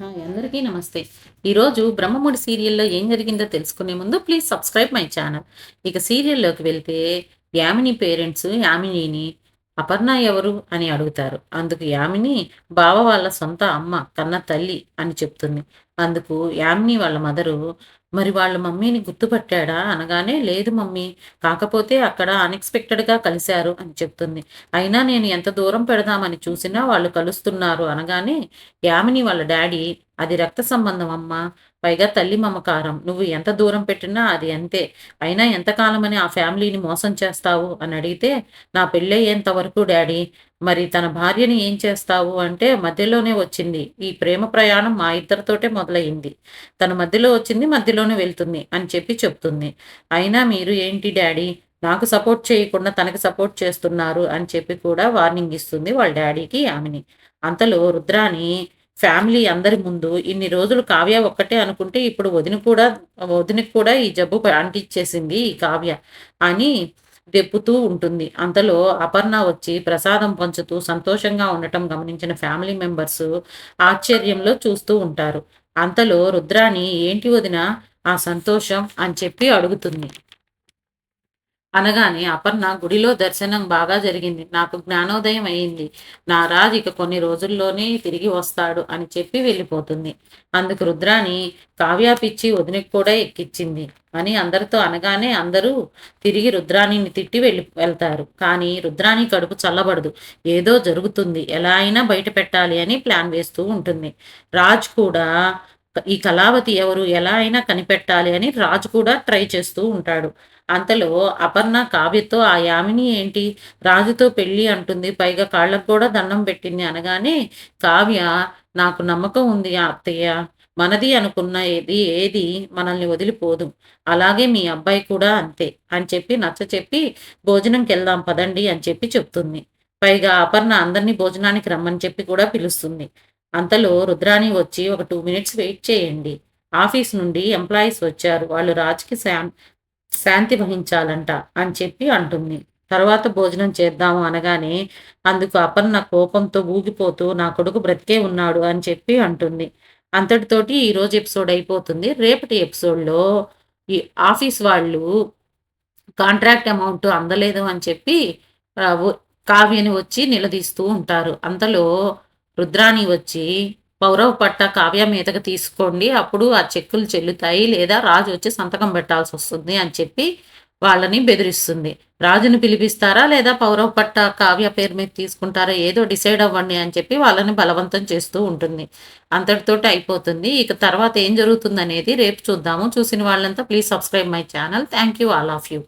Hi అందరికీ నమస్తే. ఈరోజు బ్రహ్మముడి సీరియల్లో ఏం జరిగిందో తెలుసుకునే ముందు ప్లీజ్ సబ్స్క్రైబ్ మై ఛానల్ ఇక సీరియల్లోకి వెళ్తే యామిని పేరెంట్స్ యామినిని అపర్ణ ఎవరు అని అడుగుతారు. అందుకు యామిని బావ వాళ్ళ సొంత అమ్మ కన్న తల్లి అని చెప్తుంది. అందుకు యామిని వాళ్ళ మదరు మరి వాళ్ళ మమ్మీని గుర్తుపట్టాడా? అనగానే లేదు మమ్మీ కాకపోతే అక్కడ అన్ఎక్స్పెక్టెడ్గా కలిశారు అని చెప్తుంది. అయినా నేను ఎంత దూరం పెడదామని చూసినా వాళ్ళు కలుస్తున్నారు అనగానే యామిని వాళ్ళ డాడీ అది రక్త సంబంధం అమ్మా పైగా తల్లి మమకారం నువ్వు ఎంత దూరం పెట్టినా అది అంతే. అయినా ఎంతకాలమని ఆ ఫ్యామిలీని మోసం చేస్తావు? అని అడిగితే నా పెళ్ళయ్యేంత వరకు డాడీ మరి తన భార్యని ఏం చేస్తావు అంటే మధ్యలోనే వచ్చింది. ఈ ప్రేమ ప్రయాణం మా ఇద్దరితోటే మొదలైంది తన మధ్యలో వచ్చింది మధ్యలోనే వెళ్తుంది అని చెప్పి చెప్తుంది. అయినా మీరు ఏంటి డాడీ? నాకు సపోర్ట్ చేయకుండా తనకి సపోర్ట్ చేస్తున్నారు అని చెప్పి కూడా వార్నింగ్ ఇస్తుంది వాళ్ళ డాడీకి ఆమెని. అంతలో రుద్రాని ఫ్యామిలీ అందరి ముందు ఇన్ని రోజులు కావ్య ఒక్కటే అనుకుంటే ఇప్పుడు వదిన కూడా వదినకి కూడా ఈ జబ్బు అంటించేసింది ఈ కావ్య అని దెప్పుతూ ఉంటుంది. అంతలో అపర్ణ వచ్చి ప్రసాదం పంచుతూ సంతోషంగా ఉండటం గమనించిన ఫ్యామిలీ మెంబర్స్ ఆశ్చర్యంలో చూస్తూ ఉంటారు. అంతలో రుద్రాణి ఏంటి వదిన? ఆ సంతోషం? అని చెప్పి అడుగుతుంది. అనగానే అపర్ణ గుడిలో దర్శనం బాగా జరిగింది. నాకు జ్ఞానోదయం అయింది. నా రాజు ఇక కొన్ని రోజుల్లోనే తిరిగి వస్తాడు అని చెప్పి వెళ్ళిపోతుంది. అందుకు రుద్రాని కావ్యా పిచ్చి వదినకి కూడా ఎక్కిచ్చింది. అని అందరితో అనగానే అందరూ తిరిగి రుద్రాణిని తిట్టి వెళ్ళి వెళ్తారు. కానీ రుద్రాణి కడుపు చల్లబడదు. ఏదో జరుగుతుంది. ఎలా అయినా బయట పెట్టాలి అని ప్లాన్ వేస్తూ ఉంటుంది. రాజ్ కూడా ఈ కళావతి ఎవరు? ఎలా అయినా కనిపెట్టాలి అని రాజు కూడా ట్రై చేస్తూ ఉంటాడు. అంతలో అపర్ణ కావ్యతో ఆ యామిని ఏంటి? రాజుతో పెళ్ళి అంటుంది. పైగా కాళ్ళకు కూడా దండం పెట్టింది అనగానే కావ్య నాకు నమ్మకం ఉంది అత్తయ్య. మనది అనుకున్న ఏది ఏది మనల్ని వదిలిపోదు. అలాగే మీ అబ్బాయి కూడా అంతే అని చెప్పి నచ్చ చెప్పి భోజనంకి వెళ్దాం పదండి అని చెప్పి చెప్తుంది. పైగా అపర్ణ అందరినీ భోజనానికి రమ్మని చెప్పి కూడా పిలుస్తుంది. అంతలో రుద్రాణి వచ్చి ఒక టూ మినిట్స్ వెయిట్ చేయండి. ఆఫీస్ నుండి ఎంప్లాయీస్ వచ్చారు. వాళ్ళు రాజుకి శాంతి వహించాలంట అని చెప్పి అంటుంది. తర్వాత భోజనం చేద్దాము అనగానే అందుకు అపర్ణ కోపంతో ఊగిపోతూ నా కొడుకు బ్రతికే ఉన్నాడు అని చెప్పి అంటుంది. అంతటితోటి ఈరోజు ఎపిసోడ్ అయిపోతుంది. రేపటి ఎపిసోడ్లో ఈ ఆఫీస్ వాళ్ళు కాంట్రాక్ట్ అమౌంట్ అందలేదు అని చెప్పి కావ్యని వచ్చి నిలదీస్తూ ఉంటారు. అంతలో రుద్రాణి వచ్చి పౌరవ పట్ట కావ్య మీదకి తీసుకోండి అప్పుడు ఆ చెక్కులు చెల్లుతాయి లేదా రాజు వచ్చి సంతకం పెట్టాల్సి వస్తుంది అని చెప్పి వాళ్ళని బెదిరిస్తుంది. రాజుని పిలిపిస్తారా లేదా పౌరవ పట్ట కావ్య పేరు మీద తీసుకుంటారా ఏదో డిసైడ్ అవ్వండి అని చెప్పి వాళ్ళని బలవంతం చేస్తూ ఉంటుంది. అంతటితోటి అయిపోతుంది. ఇక తర్వాత ఏం జరుగుతుంది అనేది రేపు చూద్దాము. చూసిన వాళ్ళంతా please subscribe my channel. Thank you all of you.